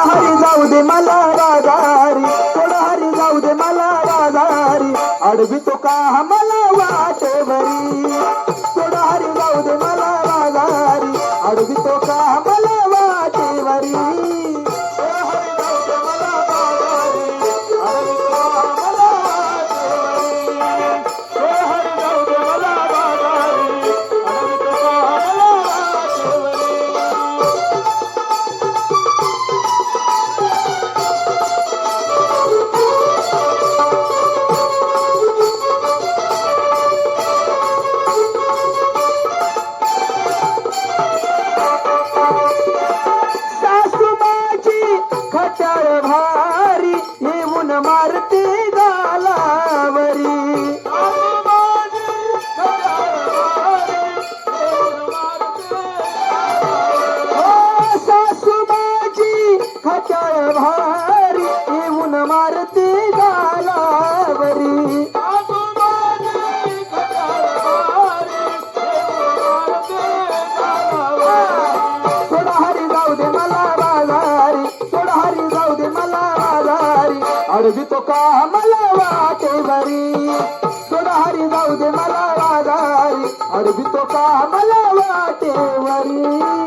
थोडं हरी जाऊ दे मला राधारी थोडं हरी जाऊ दे मला राधारी अडवी तो का मला वाटेवरी थोडं हरी जाऊ दे मला अडबी तो का मला खटाळ भारी येऊन मारते गालावरी. हो, सासू माझी खटाळ भारी अडवितो का मला वाटेवरी सोडा हरी जाऊ दे मला वादारी अडवितो का मला वाटेवरी